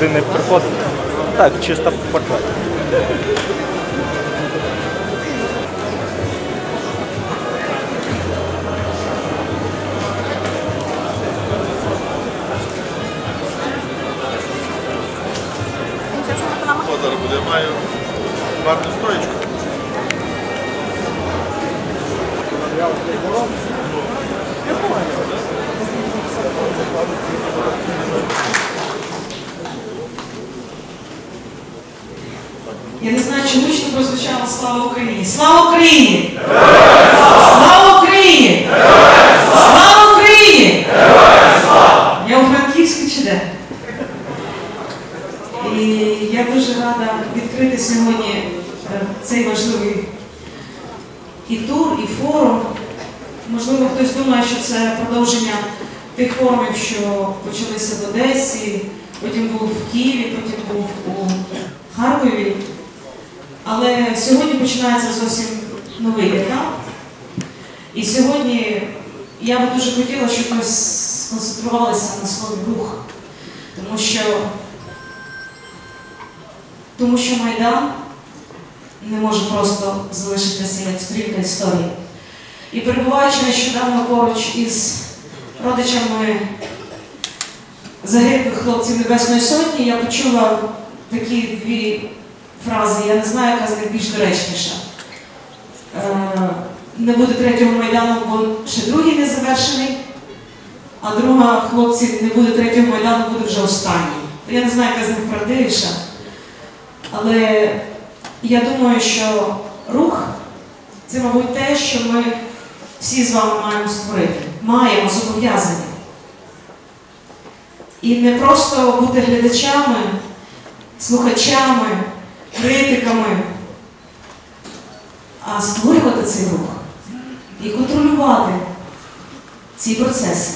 сюди не приходить. Так, чисто портрет. Зараз буде? Маю гарну Я не знаю, чому ще прозвучало Слава Україні! Слава Україні! Слава Україні! Слава Україні! Я у Франківську чи де? І я дуже рада відкрити сьогодні е, цей важливий і тур, і форум. Можливо, хтось думає, що це продовження тих форумів, що почалися в Одесі, потім був в Києві, потім був у Харкові. Але сьогодні починається зовсім новий етап. І сьогодні я би дуже хотіла, щоб ми сконцентрувалися на слові рух, тому що, тому що Майдан не може просто залишитися як стрілька історії. І перебуваючи нещодавно поруч із родичами загиблих хлопців Небесної Сотні, я почула такі дві фрази, я не знаю, яка з них більш доречніша. Е, Не буде третього майдану, бо ще другий не завершений, а друга хлопці не буде третього майдану, буде вже останній. Я не знаю, яка з них правдивіша. Але я думаю, що рух це, мабуть, те, що ми всі з вами маємо створити. Маємо зобов'язані. І не просто бути глядачами, слухачами, критиками, а створювати цей рух і контролювати ці процеси.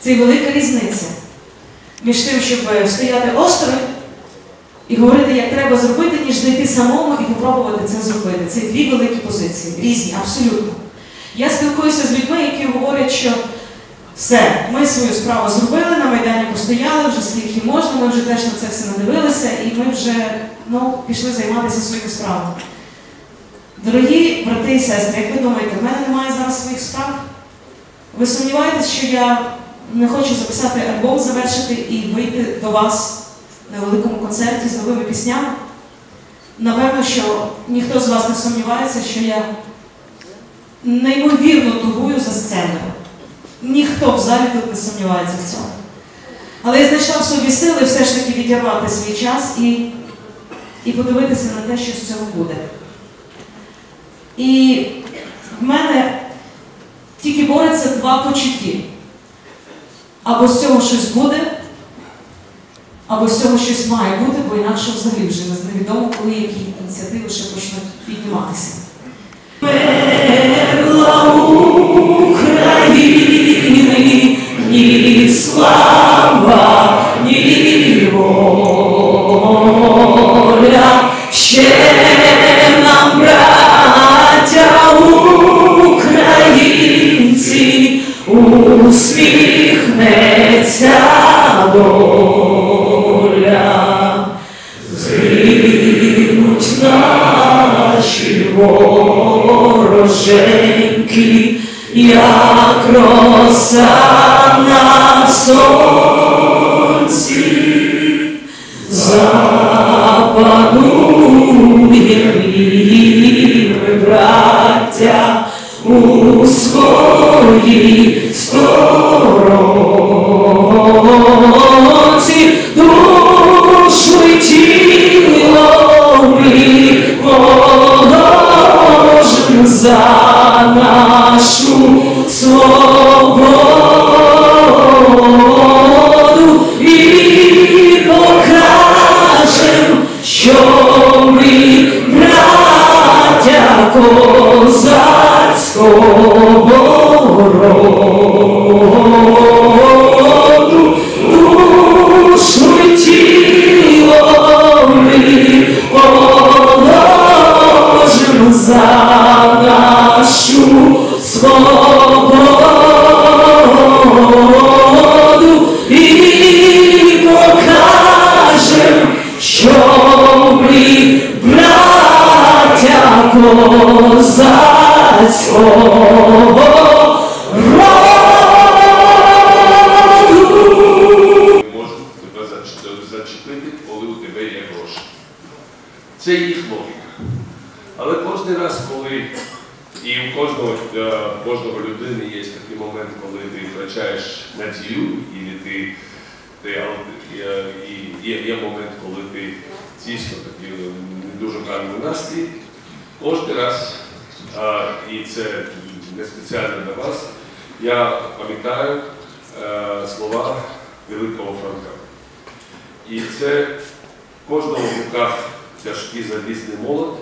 Це велика різниця між тим, щоб стояти осторонь і говорити, як треба зробити, ніж зайти самому і попробувати це зробити. Це дві великі позиції, різні, абсолютно. Я спілкуюся з людьми, які говорять, що все, ми свою справу зробили, на Майдані постояли, вже скільки можна, ми вже теж на це все надивилися, і ми вже ну, пішли займатися своїми справами. Дорогі брати і сестри, як ви думаєте, в мене немає зараз своїх справ? Ви сумніваєтесь, що я не хочу записати альбом, завершити і вийти до вас на великому концерті з новими піснями? Напевно, що ніхто з вас не сумнівається, що я неймовірно тугую за сценою. Ніхто в залі тут не сумнівається в цьому. Але я знайшла в собі сили все ж таки відірвати свій час і, і подивитися на те, що з цього буде. І в мене тільки бореться два почутті. Або з цього щось буде, або з цього щось має бути, бо інакше взагалі вже невідомо, коли які ініціативи ще почнуть підніматися. Слава, ні воля, ще нам, браття українці, усміхнеться доля. Згинуть наші вороженьки, як роса на сонці, запанує ми, браття, у своїй сторонці, душу й тіло ми положим за козацького тебе зачепити, коли у тебе є гроші. Це їх логіка. Але кожен раз, коли і у кожного, е, людини є такий момент, коли ти втрачаєш надію, і е, є, момент, коли ти дійсно е, не дуже гарний настрій, кожен раз, е, і це не спеціально для вас, я пам'ятаю е, слова Великого Франка. І це в кожного в руках тяжкий залізний молот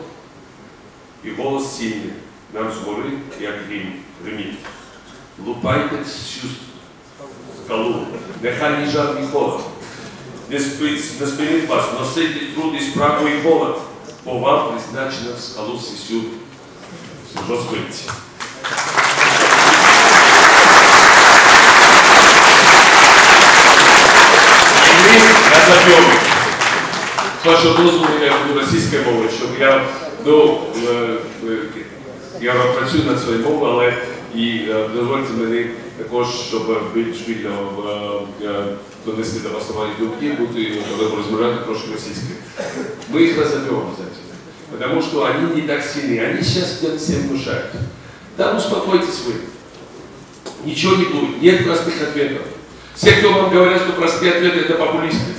і голос сильний. Нам згори, як грім, гриміть. Лупайте всю скалу, нехай ні жар, ні холод. Не спить, не спинить вас, носити труд і справу і голод, бо вам призначено в скалу сисю розбитися. І ми назовемо. З дозволу я буду російською мовою, щоб я, ну, е, е, я працюю над своєю мовою, але і е, дозвольте мені також, щоб більш вільно донести до вас думки, бути розмовляти трошки російською. Мы их разобьем обязательно. Потому что они не так сильны. Они сейчас всем внушают. Там успокойтесь вы. Ничего не будет. Нет простых ответов. Все, кто вам говорят, что простые ответы, это популисты.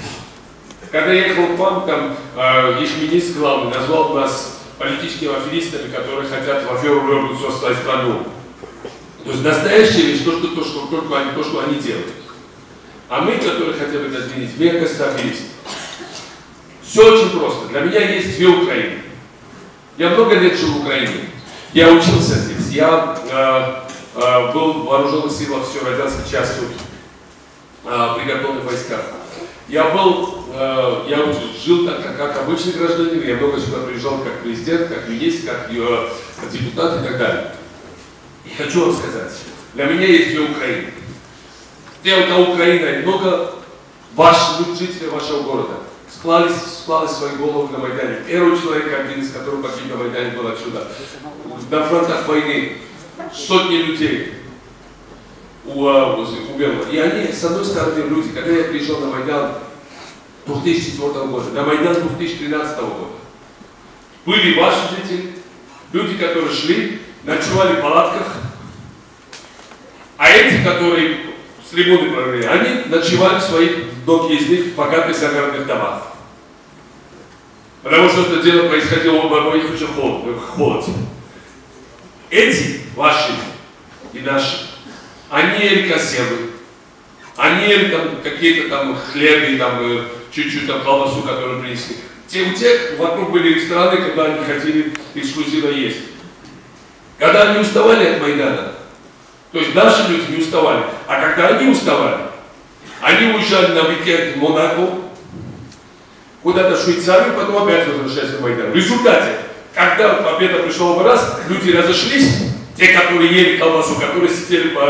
Когда я ехал к вам, там э, министр главный назвал нас политическими аферистами, которые хотят в аферу вернуть всю страну. То есть настоящая вещь, то, что, то, что, только они, то, что они делают. А мы, которые хотим это изменить, мягкость аферистов. Все очень просто. Для меня есть две Украины. Я много лет жил в Украине. Я учился здесь. Я э, э, был в вооруженных силах все радианской частью э, приготовленных войсках. Я был, э, я жил так, как, как обычный гражданин, я много сюда приезжал как президент, как министр, как э, депутат и так далее. И хочу вам сказать, для меня есть две Украины. Та Украина, и много ваших жителей вашего города склали, склали свои головы на Майдане. Первый человек, один из которых погиб на Майдане, был отсюда. На фронтах войны сотни людей у- а. И они, с одной стороны, люди, когда я приезжал на Майдан 2004 года, на Майдан 2013 года, были ваши жители, люди, которые шли, ночевали в палатках, а эти, которые с трибуны провели, они ночевали в своих, них, в богатых загородных домах. Потому что это дело происходило в обоих холодно, холод. Эти, ваши и наши, они ели консервы, они там какие-то там хлебы, там э, чуть-чуть там колбасу, которую принесли. Те, у тех вокруг были рестораны, когда они хотели эксклюзивно есть. Когда они уставали от Майдана, то есть наши люди не уставали, а когда они уставали, они уезжали на уикенд в Монако, куда-то в Швейцарию, потом опять возвращались на Майдан. В результате, когда победа пришла в раз, люди разошлись, те, которые ели колбасу, которые сидели по,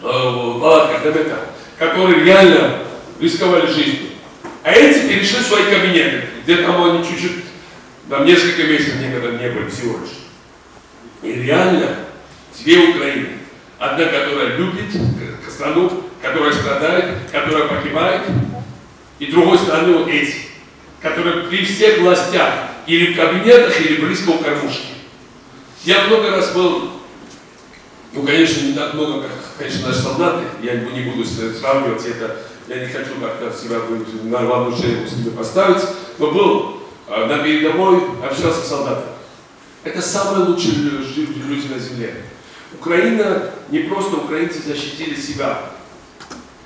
в палатках, дометах, которые реально рисковали жизнью. А эти перешли в свои кабинеты, где там они чуть-чуть, там несколько месяцев некогда не были всего лишь. И реально две Украины. Одна, которая любит страну, которая страдает, которая погибает, и другой стороны вот эти, которые при всех властях или в кабинетах, или близко у кормушки. Я много раз был, ну, конечно, не так много, как, конечно, наши солдаты, я не буду сравнивать это, я не хочу как-то себя быть на главную шею себе поставить, но был э, на передовой, общался с солдатами. Это самые лучшие люди на земле. Украина, не просто украинцы защитили себя,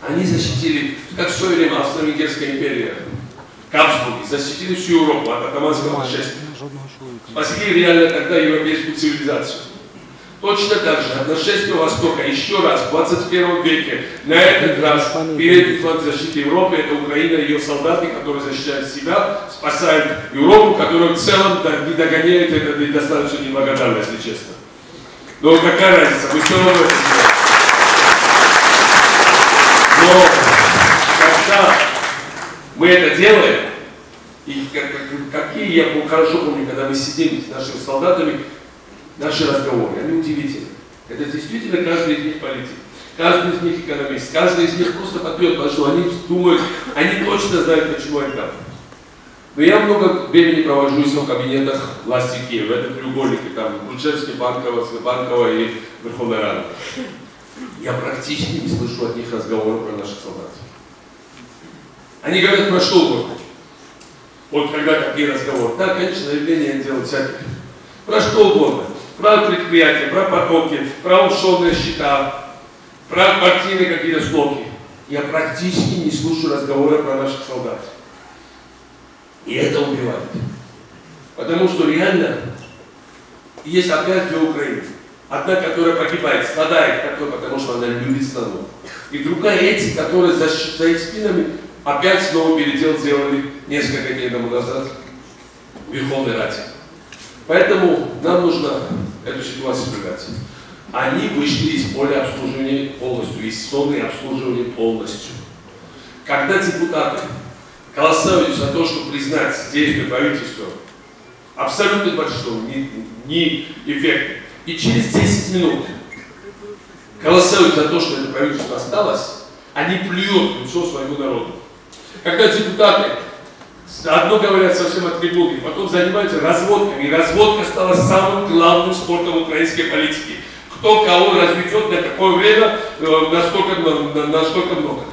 они защитили, как в свое время Австро-Венгерская империя, Кабсбурги, защитили всю Европу от атаманского нашествия. Спасли реально тогда европейскую цивилизацию. Точно так же от нашествия Востока еще раз в 21 веке на этот раз передний фланг защиты Европы это Украина и ее солдаты, которые защищают себя, спасают Европу, которая в целом не догоняет это и достаточно неблагодарна, если честно. Но какая разница, мы все равно это сделаем. Но когда мы это делаем, И как, как- какие, я хорошо помню, когда мы сидим с нашими солдатами, наши разговоры, они удивительны. Это действительно каждый из них политик, каждый из них экономист, каждый из них просто потому что они думают, они точно знают, почему они там. Но я много времени провожу в кабинетах власти Киева, в этом треугольнике, там, Грушевский, Банкова, Банкова и Верховная Рада. Я практически не слышу от них разговоров про наших солдат. Они говорят про что угодно. Вот когда такие разговоры. Да, конечно, заявления делают всякие. Про что угодно. Про предприятия, про потоки, про офшорные счета, про партийные какие-то склоки. Я практически не слушаю разговоры про наших солдат. И это убивает. Потому что реально есть опять две Украины. Одна, которая погибает, страдает, такой, потому что она любит страну. И другая эти, которые за, за их спинами опять снова передел сделали несколько дней тому назад в Верховной Раде. Поэтому нам нужно эту ситуацию избегать. Они вышли из поля обслуживания полностью, из зоны обслуживания полностью. Когда депутаты голосуют за то, чтобы признать действия правительства абсолютно большого, не, не эффекта, и через 10 минут голосуют за то, что это правительство осталось, они плюют в лицо своему народу. Когда депутаты одно говорят совсем от трибуны, потом занимаются разводками, и разводка стала самым главным спортом украинской политики. Кто кого разведет, на какое время, э, насколько, на- на- насколько много.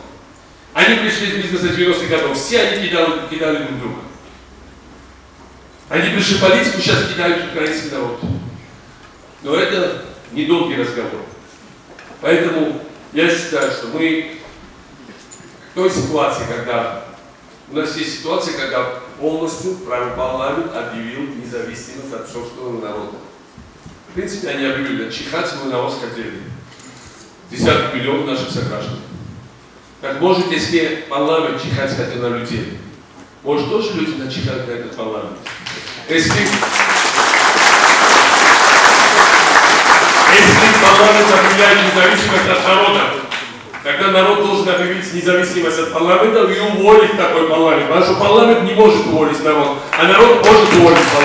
Они пришли из бизнеса 90-х годов, все они кидали, кидали друг друга. Они пришли в политику, сейчас кидают украинский народ. Но это недолгий разговор. Поэтому я считаю, что мы той ситуации, когда у нас есть ситуация, когда полностью правый парламент объявил независимость от собственного народа. В принципе, они объявили, чихать мы на вас хотели. Десятки миллионов наших сограждан. Так может, если парламент чихать хотел на людей, может тоже люди начихают на этот парламент? Если, если парламент объявляет независимость от народа, тогда народ должен объявить независимость от парламента и уволить такой парламент. Потому что парламент не может уволить народ, а народ может уволить парламент.